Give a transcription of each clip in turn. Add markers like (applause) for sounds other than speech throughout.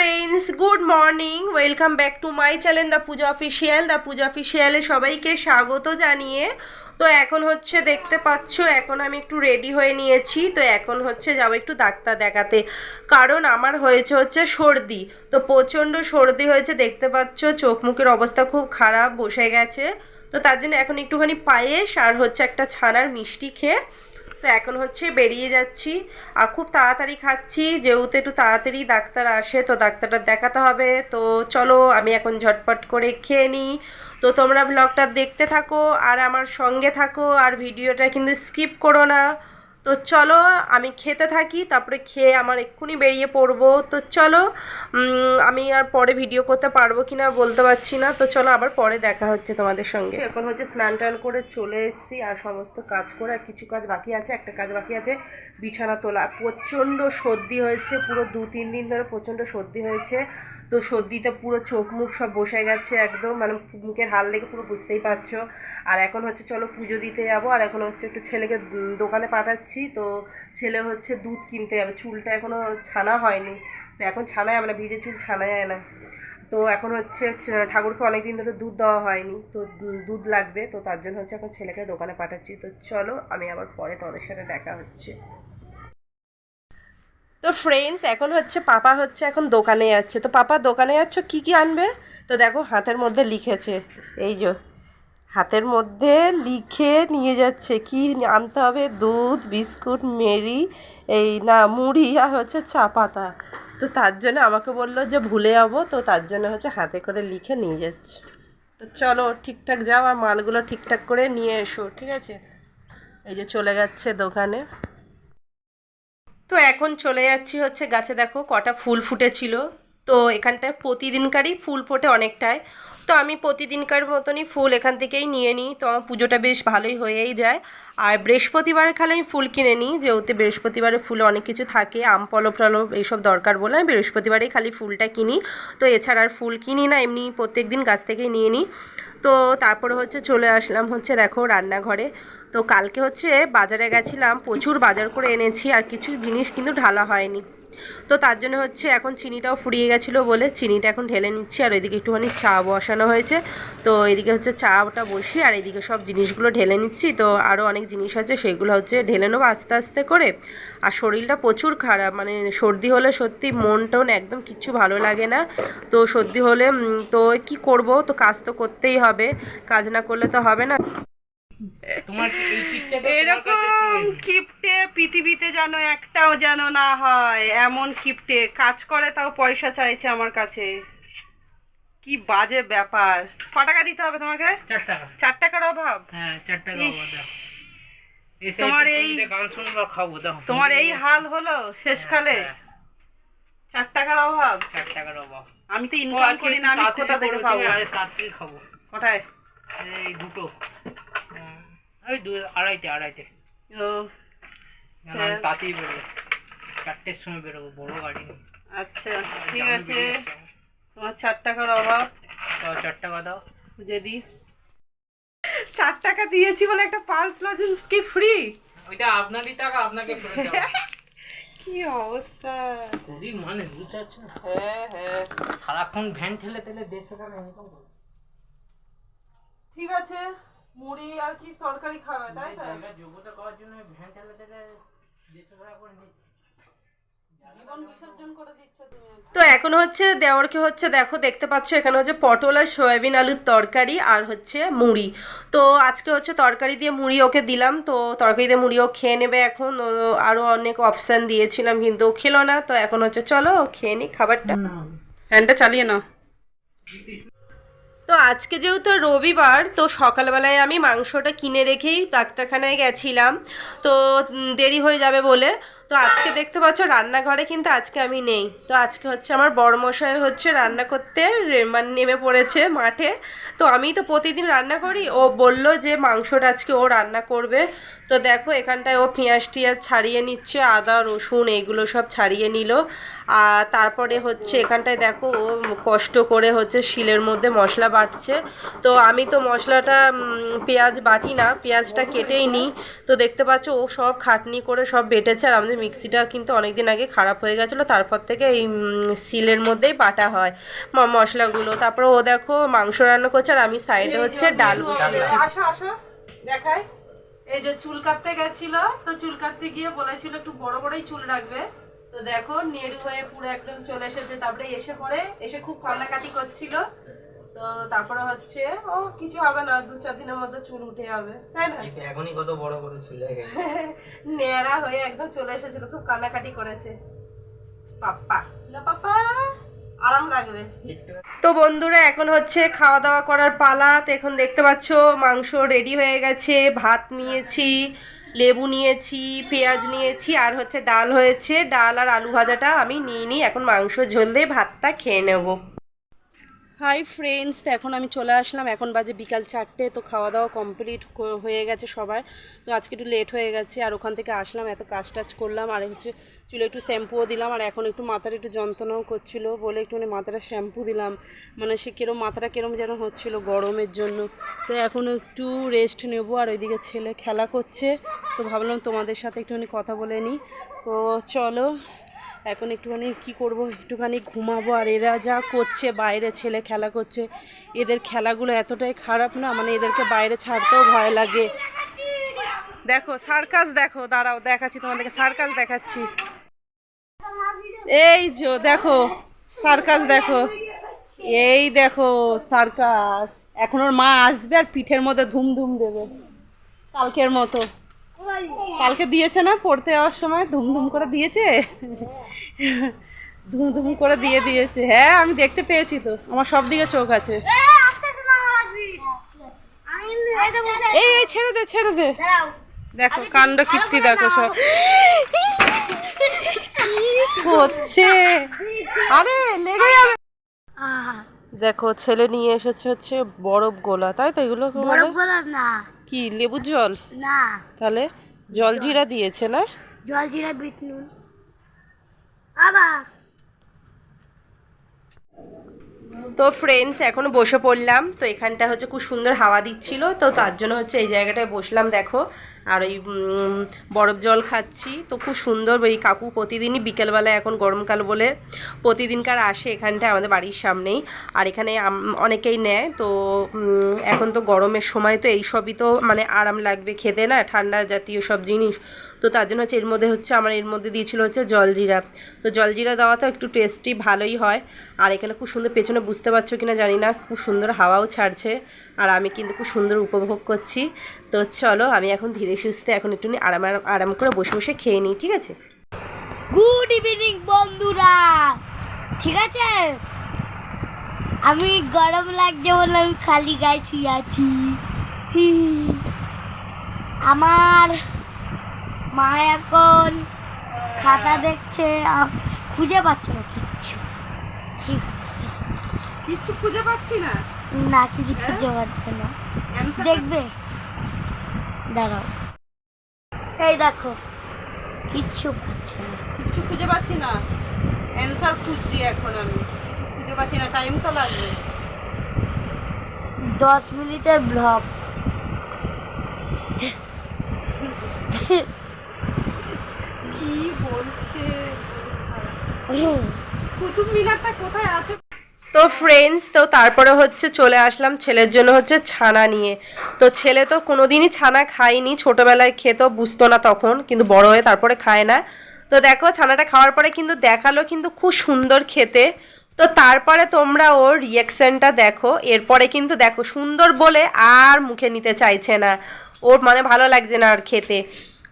Friends good morning welcome back to my channel the Puja official the Puja অফিসিয়ালে সবাইকে স্বাগত জানিয়ে। তো এখন হচ্ছে দেখতে পাচ্ছ, এখন আমি একটু রেডি হয়ে নিয়েছি। তো এখন হচ্ছে যাব একটু ডাক্তার দেখাতে। কারণ আমার হয়েছে হচ্ছে সর্দি। তো প্রচণ্ড সর্দি হয়েছে, দেখতে পাচ্ছ, চোখ মুখের অবস্থা খুব খারাপ, বসে গেছে। তো তার জন্য এখন একটুখানি পায়েস আর হচ্ছে একটা ছানার মিষ্টি খেয়ে তো এখন হচ্ছে বেরিয়ে যাচ্ছি। আর খুব তাড়াতাড়ি খাচ্ছি, যেহেতু একটু তাড়াতাড়ি ডাক্তার আসে, তো ডাক্তারটা দেখাতে হবে। তো চলো, আমি এখন ঝটপট করে খেয়ে নিই। তো তোমরা ব্লগটা দেখতে থাকো, আর আমার সঙ্গে থাকো, আর ভিডিওটা কিন্তু স্কিপ করো না। তো চলো, আমি খেতে থাকি, তারপরে খেয়ে আমার এক্ষুনি বেরিয়ে পড়ব। তো চলো আমি আর পরে ভিডিও করতে পারব কি না বলতে পারছি না। তো চলো, আবার পরে দেখা হচ্ছে তোমাদের সঙ্গে। এখন হচ্ছে স্নান টান করে চলে এসেছি, আর সমস্ত কাজ করে আর কিছু কাজ বাকি আছে। একটা কাজ বাকি আছে, বিছানা তোলা। প্রচণ্ড সর্দি হয়েছে, পুরো দু, তিন দিন ধরে প্রচণ্ড সর্দি হয়েছে। তো সর্দিতে পুরো চোখ মুখ সব বসে গেছে একদম মানে মুখের হাল দেখে পুরো বুঝতেই পারছ। আর এখন হচ্ছে চলো পুজো দিতে যাব, আর এখন হচ্ছে একটু ছেলেকে দোকানে পাঠাচ্ছি। তো ছেলে হচ্ছে দুধ কিনতে যাবে। চুলটা এখনও ছানা হয়নি। তো এখন ছানা যাবে না, ভিজে চুল ছানা যায় না। তো এখন হচ্ছে ঠাকুরকে অনেকদিন ধরে দুধ দেওয়া হয়নি। তো দুধ লাগবে। তো তার জন্য হচ্ছে এখন ছেলেকে দোকানে পাঠাচ্ছি। তো চলো, আমি আবার পরে তোমাদের সাথে দেখা হচ্ছে। তো ফ্রেন্ডস এখন হচ্ছে পাপা হচ্ছে এখন দোকানে যাচ্ছে। তো পাপা দোকানে যাচ্ছ, কি কি আনবে? তো দেখো, হাতের মধ্যে লিখেছে। এই যে হাতের মধ্যে লিখে নিয়ে যাচ্ছে। কি আনতে হবে? দুধ, বিস্কুট, মেরি, এই না, মুড়ি আর হচ্ছে চা পাতা। তো তার জন্য আমাকে বলল যে ভুলে যাব, তো তার জন্য হচ্ছে হাতে করে লিখে নিয়ে যাচ্ছে। তো চলো ঠিকঠাক যাও আর মালগুলো ঠিকঠাক করে নিয়ে এসো, ঠিক আছে? এই যে চলে যাচ্ছে দোকানে। তো এখন চলে যাচ্ছি হচ্ছে গাছে। দেখো কটা ফুল ফুটেছিল। তো এখানটায় প্রতিদিনকারই ফুল ফোটে অনেকটাই তো আমি প্রতিদিনকার মতনই ফুল এখান থেকেই নিয়ে নিই। তো আমার পুজোটা বেশ ভালোই হয়েই যায়। আর বৃহস্পতিবারে খালি আমি ফুল কিনে নিই, যেহেতু বৃহস্পতিবারে ফুলে অনেক কিছু থাকে, আম পলব টলব এইসব দরকার বলে আমি বৃহস্পতিবারেই খালি ফুলটা কিনি। তো এছাড়া আর ফুল কিনি না, এমনি প্রত্যেক দিন গাছ থেকেই নিয়ে নিই। তো তারপরে হচ্ছে চলে আসলাম হচ্ছে দেখো রান্নাঘরে। তো কালকে হচ্ছে বাজারে গেছিলাম, প্রচুর বাজার করে এনেছি, আর কিছু জিনিস কিন্তু ঢালা হয়নি। তো তার জন্য হচ্ছে এখন চিনিটাও ফুরিয়ে গেছিল বলে চিনিটা এখন ঢেলে নিচ্ছি আর ওইদিকে একটুখানি চা বসানো হয়েছে। তো এদিকে হচ্ছে চাটা বসি আর এদিকে সব জিনিসগুলো ঢেলে নিচ্ছি। তো আরও অনেক জিনিস আছে, সেগুলো হচ্ছে ঢেলে নেব আস্তে আস্তে করে। আর শরীরটা প্রচুর খারাপ মানে সর্দি হলে সত্যি মন টন একদম কিচ্ছু ভালো লাগে না। তো সর্দি হলে তো কি করব? তো কাজ তো করতেই হবে, কাজ না করলে তো হবে না। তোমার এই কিটটা এরকম কিপটে পৃথিবীতে যেন একটাও যেন না হয় এমন কিপটে। কাজ করে তাও পয়সা চাইছে আমার কাছে। কি বাজে ব্যাপার। ক টাকা দিতে হবে তোমাকে? চার টাকা। চার টাকার অভাব? হ্যাঁ চার টাকা তোমার এই- গান শুনবা খাব তোমার এই হাল হলো শেষকালে? হ্যাঁ, চার টাকার অভাব? চার টাকার অভাব। আমি তো ইনকাম করি না আমি কোথা থেকে পাবো কোথায়? এই দুটো। হ্যাঁ, ওই দু আড়াইটে আড়াইটে ও না, আমি তাড়াতাড়ি বেরোবো। চারটের সময় বেরোবো বড় গাড়ি নিয়ে। আচ্ছা ঠিক আছে। তোমার চার টাকার অভাব। দাও, চার টাকা দাও। যদি চার টাকা দিয়েছি বলে একটা পালস লজেন্স কি ফ্রি ওইটা আপনারই টাকা আপনাকে ফেরত দেবো (laughs) কি অবস্থা? গরিব মানে বুঝতে পারছ হ্যাঁ হ্যাঁ। সারাক্ষণ ভ্যান ঠেলে ঠেলে দেড়শো টাকা ইনকাম ঠিক আছে। মুড়ি আর কি তরকারি খাবে তাই তো জায়গা যোগ্যতা করার জন্য ভ্যান ঠেলে দেড়শো টাকা করে নিচ্ছে। তো এখন হচ্ছে দেওরকে হচ্ছে দেখো দেখতে পাচ্ছ এখানে হচ্ছে পটল আর সয়াবিন আলুর তরকারি আর হচ্ছে মুড়ি। তো আজকে হচ্ছে তরকারি দিয়ে মুড়ি ওকে দিলাম তো তরকারি দিয়ে মুড়ি ও খেয়ে নেবে এখন। ও আরও অনেক অপশান দিয়েছিলাম কিন্তু ও খেলো না তো এখন হচ্ছে চলো খেয়ে নি খাবারটা। ফ্যানটা চালিয়ে নাও। তো আজকে যেহেতু রবিবার, তো সকালবেলায় আমি মাংসটা কিনে রেখেই ডাক্তারখানায় গেছিলাম। তো দেরি হয়ে যাবে বলে তো আজকে দেখতে পাচ্ছ, রান্নাঘরে কিন্তু আজকে আমি নেই। তো আজকে হচ্ছে আমার বড়মশাই হচ্ছে রান্না করতে মানে নেমে পড়েছে মাঠে। তো আমি তো প্রতিদিন রান্না করি, ও বলল যে মাংসটা আজকে ও রান্না করবে। তো দেখো, এখানটায় ও পেঁয়াজ টিয়াজ ছাড়িয়ে নিচ্ছে, আদা, রসুন এইগুলো সব ছাড়িয়ে নিল। আর তারপরে হচ্ছে এখানটায় দেখো, ও কষ্ট করে হচ্ছে শিলের মধ্যে মশলা বাটছে। তো আমি তো মশলাটা পেঁয়াজ বাটি না, পেঁয়াজটা কেটেই নিই। তো দেখতে পাচ্ছ, ও সব খাটনি করে সব বেটেছে আর আমাদের মিক্সিটা কিন্তু অনেকদিন আগে খারাপ হয়ে গেছিল তারপর থেকে এই শিলের মধ্যেই বাটা হয়। মশলাগুলো তারপরে ও দেখো মাংস রান্না করছে আর আমি সাইডে হচ্ছে ডাল আসো আসো দেখাই। এই যে চুল কাটতে গেছিল তো চুল কাটতে গিয়ে বলেছিল একটু বড় বড়ই চুল রাখবে। তো দেখো নেড়ু হয়ে পুরো একদম চলে এসেছে তারপরে এসে পরে এসে খুব কান্নাকাটি করছিল। তো তারপরে হচ্ছে ও কিছু হবে না দু চার দিনের মধ্যে চুল উঠে যাবে তাই না? এখনই কত বড় বড় চুল হয়ে গেছে নেড়া হয়ে একদম চলে এসেছিল খুব কান্নাকাটি করেছে। পাপ্পা না পাপ্পা আরাম লাগবে। তো বন্ধুরা এখন হচ্ছে খাওয়া দাওয়া করার পালা। তো এখন দেখতে পাচ্ছ মাংস রেডি হয়ে গেছে ভাত নিয়েছি লেবু নিয়েছি পেঁয়াজ নিয়েছি আর হচ্ছে ডাল হয়েছে। ডাল আর আলু ভাজাটা আমি নিয়ে নিই এখন মাংস ঝোল দিয়ে ভাতটা খেয়ে নেব। হাই ফ্রেন্ডস তো এখন আমি চলে আসলাম। এখন বাজে বিকাল চারটে, তো খাওয়া দাওয়া কমপ্লিট হয়ে গেছে সবার। তো আজকে একটু লেট হয়ে গেছে, আর ওখান থেকে আসলাম, এত কাজ টাজ করলাম। আর হচ্ছে চুলে একটু শ্যাম্পুও দিলাম, আর এখন একটু মাথার একটু যন্ত্রণাও করছিল বলে একটুখানি মাথাটা শ্যাম্পু দিলাম। মানে সে কিরম, মাথাটা কিরম যেন হচ্ছিল গরমের জন্য। তো এখন একটু রেস্ট নেব, আর ওইদিকে ছেলে খেলা করছে। তো ভাবলাম তোমাদের সাথে একটুখানি কথা বলে নিই। তো চলো। এখন একটুখানি কি করব? একটুখানি ঘুমাবো আর এরা যা করছে, বাইরে ছেলে খেলা করছে, এদের খেলাগুলো এতটাই খারাপ না? মানে এদেরকে বাইরে ছাড়তেও ভয় লাগে। দেখো, সার্কাস দেখো, দাঁড়াও, দেখাচ্ছি তোমাদেরকে, সার্কাস দেখাচ্ছি। এই যে, দেখো, সার্কাস দেখো। এই দেখো, সার্কাস। এখন ওর মা আসবে আর পিঠের মধ্যে ধুম ধুম দেবে, কালকের মতো। কালকে দিয়েছে না, পড়তে যাওয়ার সময় ধুমধুম করে দিয়েছে? ধুমধুম করে দিয়ে দিয়েছে। হ্যাঁ আমি দেখতে পেয়েছি তো। আমার সব দিকে চোখ আছে। এই ছেড়ে দে ছেড়ে দে। দেখো, কাণ্ড কীর্তি দেখো সব। হচ্ছে। আরে, লেগে যাবে। দেখো ছেলে নিয়ে এসেছে হচ্ছে বরফ গোলা তাই তো এগুলো কি না। লেবুর জল? না। তাহলে জলজিরা দিয়েছে না? জল জিরা বিট নুন। আবার। তো ফ্রেন্ডস এখন বসে পড়লাম। তো এখানটা হচ্ছে খুব সুন্দর হাওয়া দিচ্ছিল তো তার জন্য হচ্ছে এই জায়গাটায় বসলাম দেখো। আর ওই বরফ জল খাচ্ছি। তো খুব সুন্দর ওই কাকু প্রতিদিনই বিকেলবেলায় এখন গরমকাল বলে প্রতিদিনকার আসে এখানটায় আমাদের বাড়ির সামনেই। আর এখানে অনেকেই নেয়, তো এখন তো গরমের সময়, তো এই সবই তো মানে আরাম লাগবে খেতে না, ঠান্ডা জাতীয় সব জিনিস। তো তার জন্য হচ্ছে এর মধ্যে হচ্ছে আমার এর মধ্যে দিয়েছিল হচ্ছে জলজিরা। তো জলজিরা দেওয়া তো একটু টেস্টি ভালোই হয়। আর এখানে খুব সুন্দর, পেছনে বুঝতে পারছ কিনা জানি না, খুব সুন্দর হাওয়াও ছাড়ছে। আর আমি কিন্তু খুব সুন্দর উপভোগ করছি। তো চলো আমি এখন ধীরে সুস্থে এখন একটু আরাম আরাম আরাম করে বসে বসে খেয়ে নিই ঠিক আছে? গুড ইভিনিং বন্ধুরা। ঠিক আছে? আমি গরম লাগছে বলে আমি খালি গায়ে শুয়ে আছি। হি। আমার মা এখন খাতা দেখছে খুঁজে পাচ্ছে না কিচ্ছু। কিচ্ছু খুঁজে পাচ্ছি না? না কিছু খুঁজে পাচ্ছে না। দেখবে? দাঁড়াও। এই দেখো কিচ্ছু পাচ্ছে না। কিচ্ছু খুঁজে পাচ্ছি না। অ্যান্সার খুঁজছি এখন আমি। খুঁজে পাচ্ছি না টাইম তো লাগবে। দশ মিনিটের ব্লগ কি বলছে? কুতুব মিনারটা কোথায় আছে? তো ফ্রেন্ডস তো তারপরে হচ্ছে চলে আসলাম ছেলের জন্য হচ্ছে ছানা নিয়ে। তো ছেলে তো কোনোদিনই ছানা খায়নি, ছোটোবেলায় খেতো বুঝতো না তখন, কিন্তু বড় হয়ে তারপরে খায় না। তো দেখো, ছানাটা খাওয়ার পরে কিন্তু দেখাল কিন্তু খুব সুন্দর খেতে। তো তারপরে তোমরা ওর রিয়াকশানটা দেখো, এরপরে কিন্তু দেখো সুন্দর বলে আর মুখে নিতে চাইছে না। ওর মানে ভালো লাগছে না আর খেতে।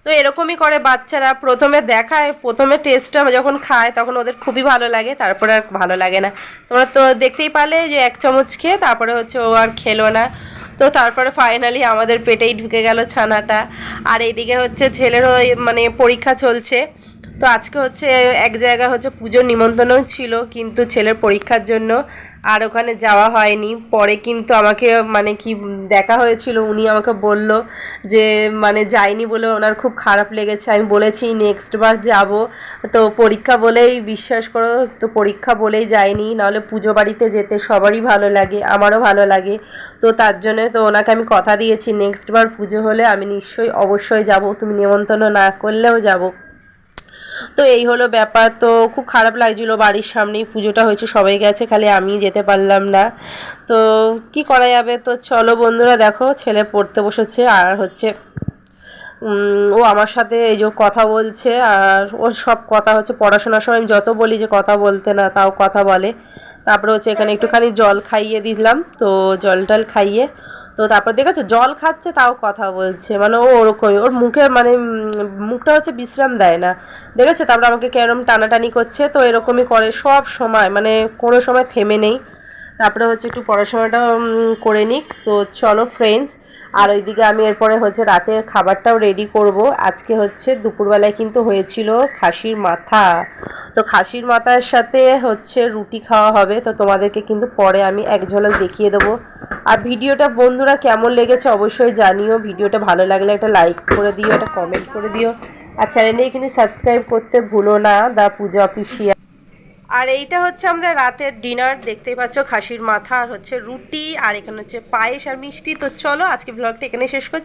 তো এরকমই করে বাচ্চারা। প্রথমে দেখায়, প্রথমে টেস্টটা যখন খায়, তখন ওদের খুবই ভালো লাগে, তারপরে আর ভালো লাগে না। তোমরা তো দেখতেই পারলে যে এক চামচ খেয়ে তারপরে হচ্ছে ও আর খেলো না। তো তারপরে ফাইনালি আমাদের পেটেই ঢুকে গেল ছানাটা। আর এইদিকে হচ্ছে ছেলেরও মানে পরীক্ষা চলছে। তো আজকে হচ্ছে এক জায়গায় হচ্ছে পুজোর নিমন্ত্রণও ছিল, কিন্তু ছেলের পরীক্ষার জন্য আর ওখানে যাওয়া হয়নি। পরে কিন্তু আমাকে মানে কি দেখা হয়েছিল, উনি আমাকে বলল যে মানে যাইনি বলে ওনার খুব খারাপ লেগেছে। আমি বলেছি নেক্সট বার যাব। তো পরীক্ষা বলেই বিশ্বাস করো, তো পরীক্ষা বলেই যাইনি। নাহলে পুজো বাড়িতে যেতে সবারই ভালো লাগে, আমারও ভালো লাগে। তো তার জন্য তো ওনাকে আমি কথা দিয়েছি নেক্সট বার পুজো হলে আমি নিশ্চয়ই অবশ্যই যাব। তুমি নিমন্ত্রণ না করলেও যাব। তো এই হলো ব্যাপার। তো খুব খারাপ লাগছিল বাড়ির সামনেই পুজোটা হয়েছে, সবাই গেছে, খালি আমি যেতে পারলাম না। তো কি করা যাবে? তো চলো বন্ধুরা, দেখো ছেলে পড়তে বসেছে আর হচ্ছে ও আমার সাথে এই যে কথা বলছে আর ওর সব কথা হচ্ছে পড়াশোনার সময়, আমি যত বলি যে কথা বলতে না, তাও কথা বলে। তারপরে হচ্ছে এখানে একটুখানি জল খাইয়ে দিলাম, তো জল টল খাইয়ে তো তারপর দেখেছ, জল খাচ্ছে, তাও কথা বলছে। মানে ও ওরকমই, ওর মুখে মানে মুখটা হচ্ছে বিশ্রাম দেয় না। দেখেছ, তারপর আমাকে কেরম টানাটানি করছে, তো এরকমই করে সব সময় মানে কোনো সময় থেমে নেই। তারপরে হচ্ছে একটু পড়াশোনাটা করে নিক। তো চলো ফ্রেন্ডস আর ওইদিকে আমি এরপরে হচ্ছে রাতের খাবারটাও রেডি করব। আজকে হচ্ছে দুপুরবেলায় কিন্তু হয়েছিল খাসির মাথা। তো খাসির মাথার সাথে হচ্ছে রুটি খাওয়া হবে, তো তোমাদেরকে কিন্তু পরে আমি এক ঝলক দেখিয়ে দেবো। আর ভিডিওটা বন্ধুরা কেমন লেগেছে অবশ্যই জানিও। ভিডিওটা ভালো লাগলে একটা লাইক করে দিও, একটা কমেন্ট করে দিও। আর চ্যানেলে কিন্তু সাবস্ক্রাইব করতে ভুলো না, দা পুজো অফিসিয়াল আর এইটা হচ্ছে আমাদের রাতের ডিনার দেখতেই পাচ্ছ খাসির মাথা, আর হচ্ছে রুটি, আর এখানে হচ্ছে পায়েস আর মিষ্টি। তো চলো আজকে ব্লগটা এখানে শেষ করছি।